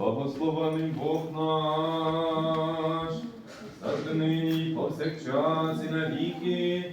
Благословений Бог наш, завжди нині, повсякчас і на віки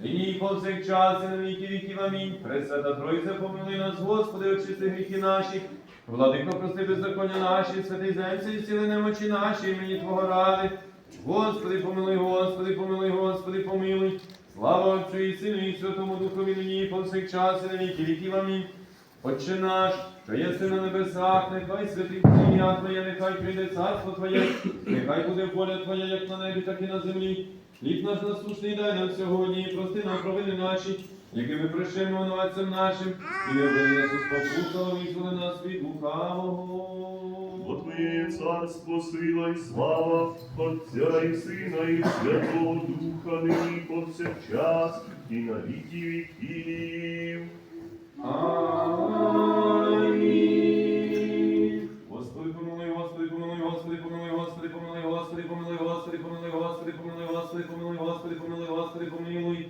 нині і повсякчас і на віки віків. Амінь. Пресвята Тройця, помилуй нас, Господи, очисти гріхи наші. Владико, прости беззаконня наші, святий земці і сіли немочі наші, імені Твого ради. Господи, помилуй, Господи, помилуй, Господи, помилуй. Слава Отцю і Сину і Святому Духові нині і повсякчас і на віки віків. Амінь. Отче наш, що єси на небесах, нехай святить ім'я Твоє, нехай прийде царство Твоє, нехай буде воля Твоя, як на небі, так і на землі. Хліб наш насущний дай нам сьогодні, і прости нам провини наші, які ми прощаємо винуватцям нашим, і введи нас у спокусу, визволи нас від лукавого. Бо Твоє царство, сила і слава, Отця і Сина, і Святого Духа, нині повсякчас, і на віки віків. Амінь. Господи, помилуй,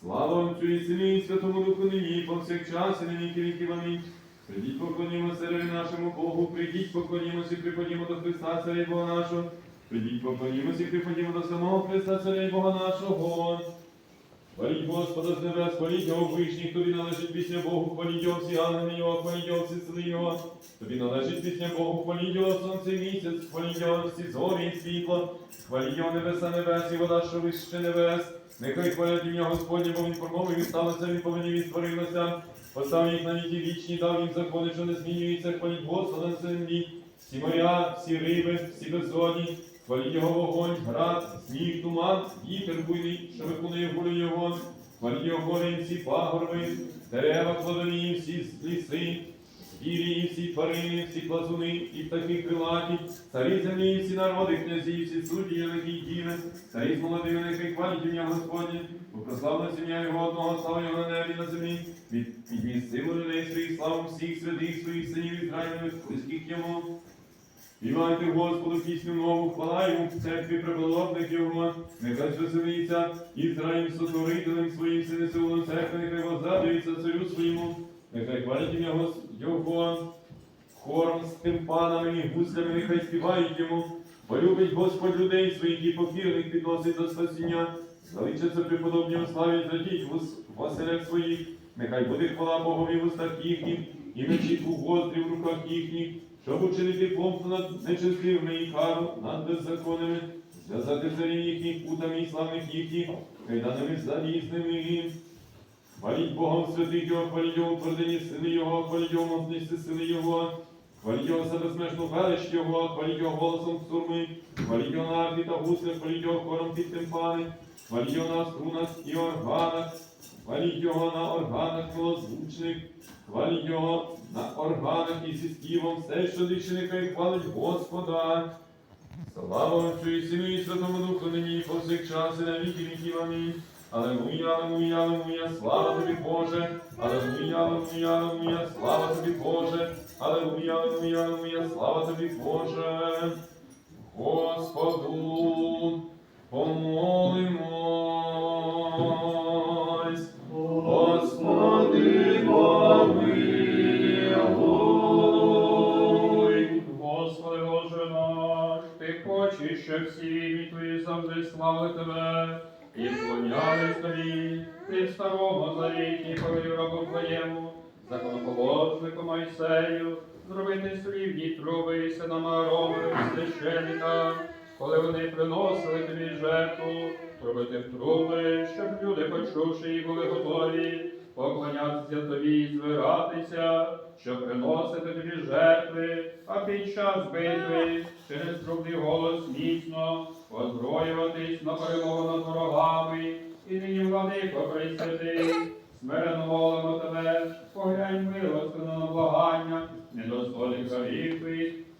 Слава Отцю і Сині, і Святому Духу нині, повсякчас, і на віки віків. Амінь. Придіть, поклонімо цареві нашому Богу, придіть, поклонімося і припадімо до Христа, царя Бога нашого. Придіть, поклонімося і припадімо до самого Христа, царя Бога нашого. Хваліть Господа з небес, хваліть його вишніх, тобі належить пісня Богу, хваліть його всі ангели його, хваліть його всі сини його. Тобі належить пісня Богу, хваліть його сонце і місяць, хваліть його всі зорі і світло, хваліть його небеса небес і вода, що вище небес. Нехай хвалять ім'я Господнє, бо він промовив і сталося, він повинні і створилося. Постав їх на віки вічні, дав їм закони, що не змінюються, хваліть Господа на землі. Всі моря, всі риби, всі безодні, хваліть його вогонь, град, сніг, туман, вітер буйний, що виконує волю його. Хваліть його гори, всі пагорби, дерева плодові, всі ліси, звірі, і всі тварини, всі плазуни, і птахи крилаті, царі землі, і всі народи, князі, і всі судді, великі діви, царі з молодими, нехай хвалять ім'я Господнє, бо прославлено ім'я його одного, слава його на небі на землі, від підніс силу людей своїх, славу всіх святих своїх синів Ізраїлевих, близьких йому. Співайте Господу пісню нову, хвала йому в церкві преподобних його, нехай звеселиться Ізраїль сотворителем своїм сини силу церкви, нехай возрадується царю своєму, нехай хвалять ім'я його, хором з тимпанами і гуслями, нехай співають йому, полюбить Господь людей своїх і покірних підносить до спасіння, звеличаться преподобні у славі, зрадіть в оселях своїх, нехай буде хвала Богові в устах їхніх, і мечі у гострі в руках їхніх, щоб учинити помсту над нечестивими і кару над беззаконними, зв'язати царів їхніх путами і славних їхніх, кайданами залізними. Хваліть Богом святих Його, хваліть Його твердині сили Його, хваліть Його мощності сили Його, хваліть Його себесмешну велич Його, хваліть Його голосом сурми, хваліть Його на арфі та гуслях, хваліть Його хором під тимпани, хваліть Його на струнах і органах, хваліть Його на органах милозвучних, хваліть Його на органах і зі співом, все, що дичі, нехай хвалить Господа. Слава Отцю і Сину і Святому Духу, нині і повсякчас, і на віки віків. Амінь. Алелуя, алелуя, алелуя, слава тобі, Боже. Алелуя, алелуя, алелуя, слава тобі, Боже. Алелуя, алелуя, алелуя, слава тобі, Боже. Господу помолимось. Щоб всі війни твої завжди славили тебе. і вклонялись тобі, ти в старому завіті повелів рабу твоєму, законоположнику Мойсею, зробити слівні труби і синам Ааронових священника, коли вони приносили тобі жертву, зробити в труби, щоб люди, почувши її, були готові, поклонятися тобі і збиратися, щоб приносити тобі жертви, а під час битви через трубний голос міцно озброюватись на перемогу над ворогами, і нині владико присвятий, смирено молимо тебе, поглянь милостино на благання, недостойних твоїх,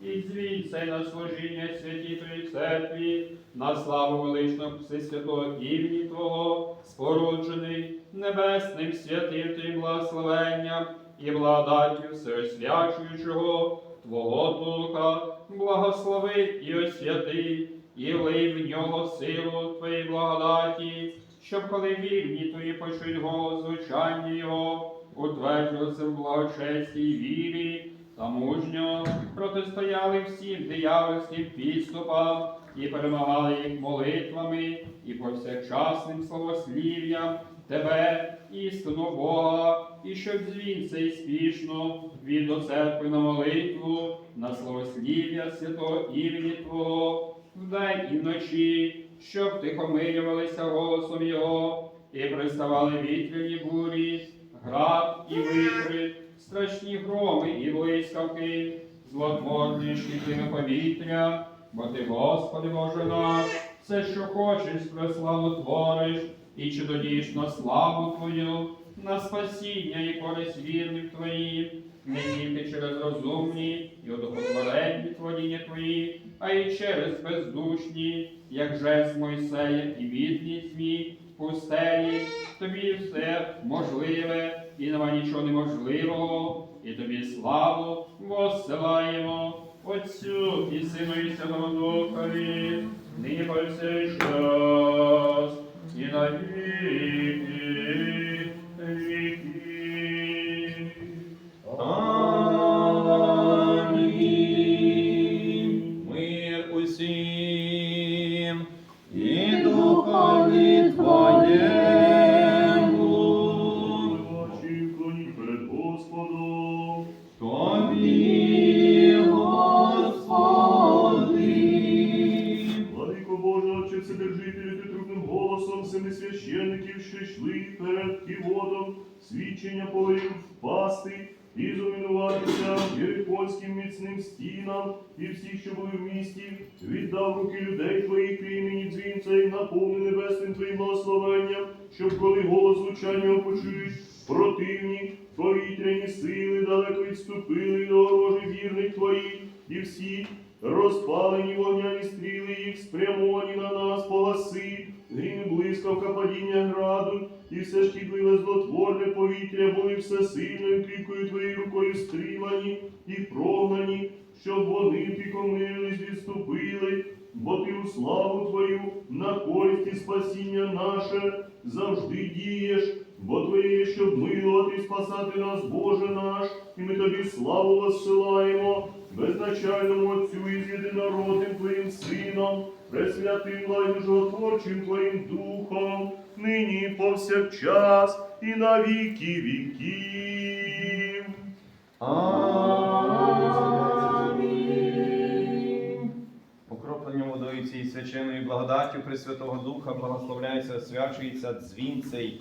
і цей на служіння святій Твоїй церкві, на славу величного Всесвятого імені Твого, споруджений небесним святим Твоїм благословенням і благодаттю всеосвячуючого Твого Духа, благослови і освяти, і влий в нього силу Твоєї благодаті, щоб коли вільні Твої почують голос звучання Його, утверджувався в благочесті й вірі, та мужньо протистояли всім диявольським підступам і перемагали їх молитвами і повсякчасним словослів'ям Тебе, істину Бога, і щоб дзвін цей спішно від до церкви на молитву, на словослів'я святого імені Твого, вдень і вночі, щоб тихомирювалися голосом Його, і приставали вітряні бурі, град і вітри, страшні громи і блискавки, злотворні шкідливе повітря, бо ти, Господи Боже наш, все, що хочеш, преславу твориш, і чудодієш на славу Твою, на спасіння і користь вірних Твоїм, не тільки через розумні і одухотворенні творіння Твої, а й через бездушні, як жест Мойсея і відність мій пустелі, тобі все можливе і нема нічого неможливого, і тобі славу воссилаємо Отцю і Сину і Святому Духові, нині повсякчас Тобі, Господи. Владико Боже, Отче, ти голосом семи священників, що йшли перед Ківодом, свідчення повелів впасти і зруйнуватися Єрихонським міцним стінам і всіх, що були в місті, віддав руки людей твоїх твій імені дзвінця і твоїм благословенням, щоб коли голос звучання почують, противні повітряні сили далеко відступили до ворожих вірних твоїх, і всі розпалені вогняні стріли їх спрямовані на нас погаси, грім блискавка падіння граду, і все шкідливе злотворне повітря були всесильною кріпкою твоєю рукою стримані і прогнані, щоб вони тихомирились, відступили, бо ти у славу твою на користь і спасіння наше завжди дієш, бо твоє, щоб милувати і спасати нас, Боже наш, і ми тобі славу розсилаємо, безначальному Отцю і єдинородним Твоїм Сином, пресвятим животворчим Твоїм Духом, нині повсякчас і на віки віків. Амінь. Покропленням водою цієї свяченої благодаттю Пресвятого Духа благословляється, освячується дзвін цей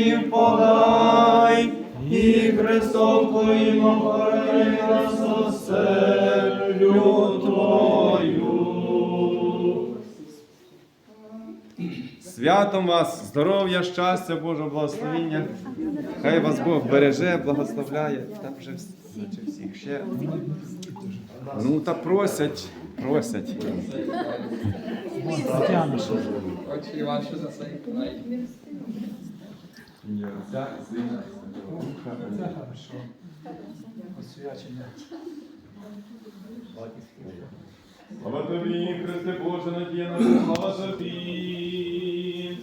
супротивників подай, і Христом Твоїм охорони нас оселю Твою. Святом вас, здоров'я, щастя, Божого благословіння. Хай вас Бог береже, благословляє. Там вже наче всіх ще. Ну та просять, просять. очі ваші за цей край. Ім'я Отця і Сина і Святого Духа. Це хорошо. Освячення. Слава тобі, Христе Боже, надія наша, слава тобі.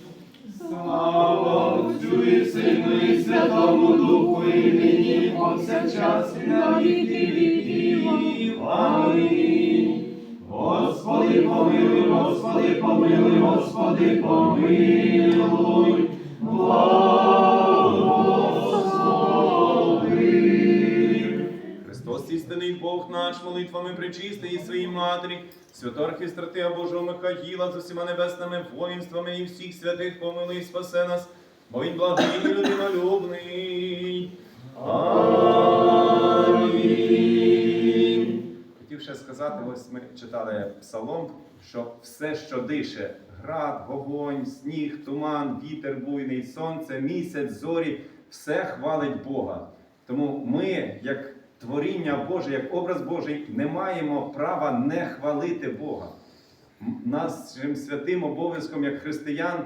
Слава Отцю і Сину і Святому Духу, і нині, повсякчас і на віки віків. Амінь. Господи, помилуй, Господи, помилуй, Господи, помилуй. Благослови. Істинний Бог наш, молитвами причистий і своїй матері, святого архістратия Божого Михаїла з усіма небесними воїнствами і всіх святих помилуй і спасе нас, бо він благий і людинолюбний. Хотів ще сказати, ось ми читали псалом, що все, що дише, град, вогонь, сніг, туман, вітер буйний, сонце, місяць, зорі, все хвалить Бога. Тому ми, як творіння Боже, як образ Божий, не маємо права не хвалити Бога. Нашим святим обов'язком, як християн,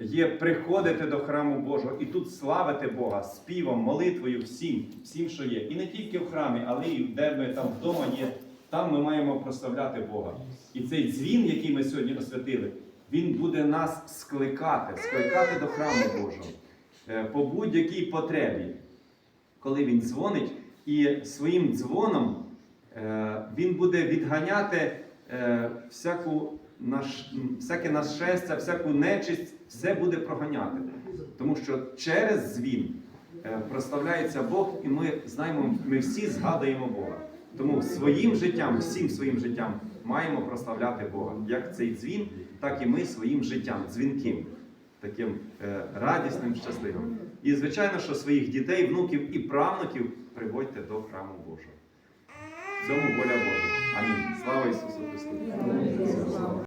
є приходити до храму Божого і тут славити Бога співом, молитвою, всім, всім, що є. І не тільки в храмі, але і де ми там вдома є. Там ми маємо прославляти Бога. І цей дзвін, який ми сьогодні освятили, він буде нас скликати, скликати до храму Божого е, по будь-якій потребі. Коли він дзвонить, і своїм дзвоном е, він буде відганяти е, всяку наш, всяке нашестя, всяку нечисть, все буде проганяти. Тому що через дзвін е, прославляється Бог, і ми знаємо, ми всі згадуємо Бога. Тому своїм життям, всім своїм життям маємо прославляти Бога. Як цей дзвін, так і ми своїм життям, дзвінким, таким радісним, щасливим. І звичайно, що своїх дітей, внуків і правнуків приводьте до храму Божого. В цьому воля Божа. Амінь. Слава Ісусу Христу!